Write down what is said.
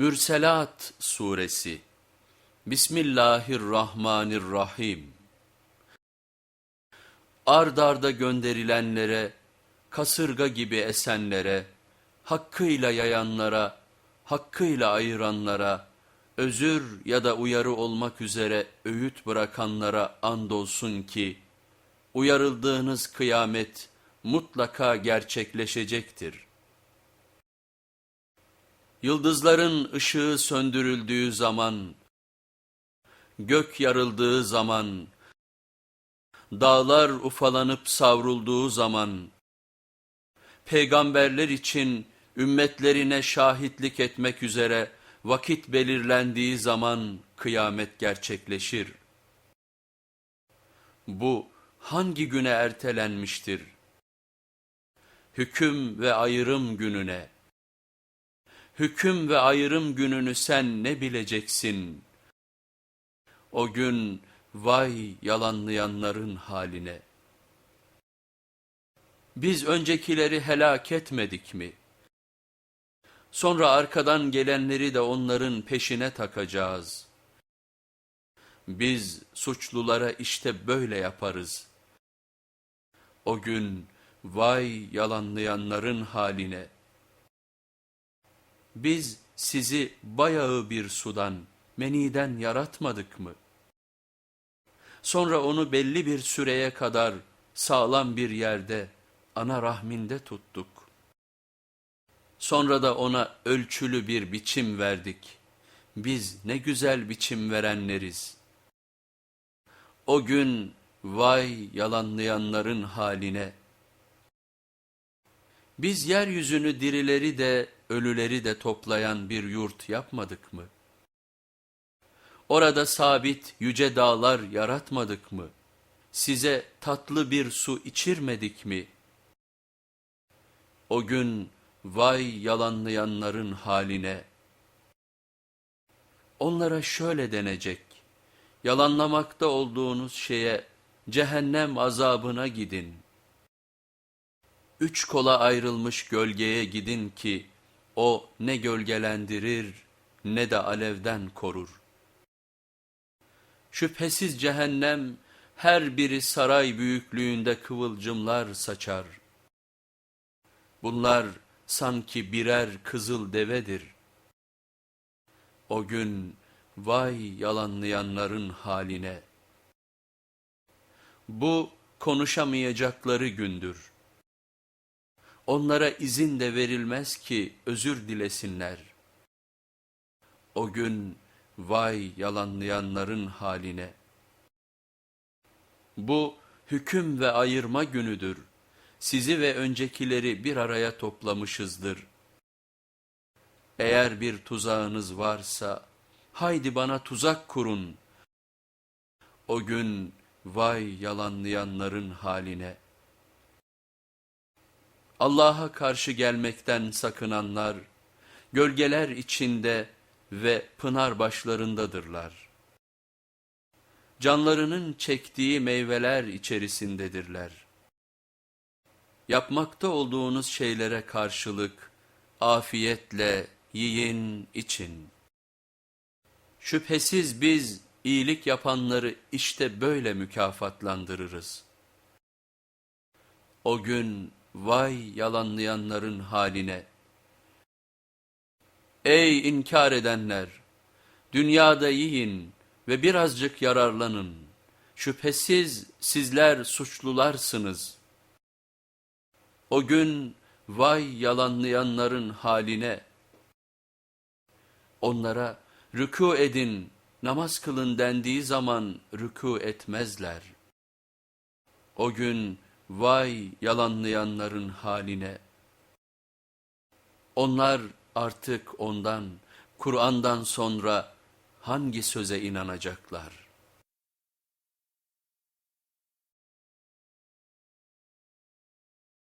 Mürselat Suresi Bismillahirrahmanirrahim Ard arda gönderilenlere, kasırga gibi esenlere, hakkıyla yayanlara, hakkıyla ayıranlara, özür ya da uyarı olmak üzere öğüt bırakanlara andolsun ki, uyarıldığınız kıyamet mutlaka gerçekleşecektir. Yıldızların ışığı söndürüldüğü zaman, gök yarıldığı zaman, dağlar ufalanıp savrulduğu zaman, peygamberler için ümmetlerine şahitlik etmek üzere vakit belirlendiği zaman kıyamet gerçekleşir. Bu hangi güne ertelenmiştir? Hüküm ve ayrım gününe. Hüküm ve ayrım gününü sen ne bileceksin? O gün vay yalanlayanların haline. Biz öncekileri helak etmedik mi? Sonra arkadan gelenleri de onların peşine takacağız. Biz suçlulara işte böyle yaparız. O gün vay yalanlayanların haline. Biz sizi bayağı bir sudan, meniden yaratmadık mı? Sonra onu belli bir süreye kadar sağlam bir yerde, ana rahminde tuttuk. Sonra da ona ölçülü bir biçim verdik. Biz ne güzel biçim verenleriz. O gün vay yalanlayanların haline. Biz yeryüzünü dirileri de ölüleri de toplayan bir yurt yapmadık mı? Orada sabit yüce dağlar yaratmadık mı? Size tatlı bir su içirmedik mi? O gün vay yalanlayanların haline. Onlara şöyle denecek, yalanlamakta olduğunuz şeye cehennem azabına gidin. Üç kola ayrılmış gölgeye gidin ki o ne gölgelendirir ne de alevden korur. Şüphesiz cehennem her biri saray büyüklüğünde kıvılcımlar saçar. Bunlar sanki birer kızıl devedir. O gün vay yalanlayanların haline. Bu konuşamayacakları gündür. Onlara izin de verilmez ki özür dilesinler. O gün vay yalanlayanların haline. Bu hüküm ve ayırma günüdür. Sizi ve öncekileri bir araya toplamışızdır. Eğer bir tuzağınız varsa, haydi bana tuzak kurun. O gün vay yalanlayanların haline. Allah'a karşı gelmekten sakınanlar, gölgeler içinde ve pınar başlarındadırlar. Canlarının çektiği meyveler içerisindedirler. Yapmakta olduğunuz şeylere karşılık afiyetle yiyin için. Şüphesiz biz iyilik yapanları işte böyle mükafatlandırırız. O gün vay yalanlayanların haline. Ey inkar edenler! Dünyada yiyin ve birazcık yararlanın. Şüphesiz sizler suçlularsınız. O gün vay yalanlayanların haline. Onlara rükû edin, namaz kılın dendiği zaman rükû etmezler. O gün vay yalanlayanların haline. Onlar artık ondan, Kur'an'dan sonra hangi söze inanacaklar?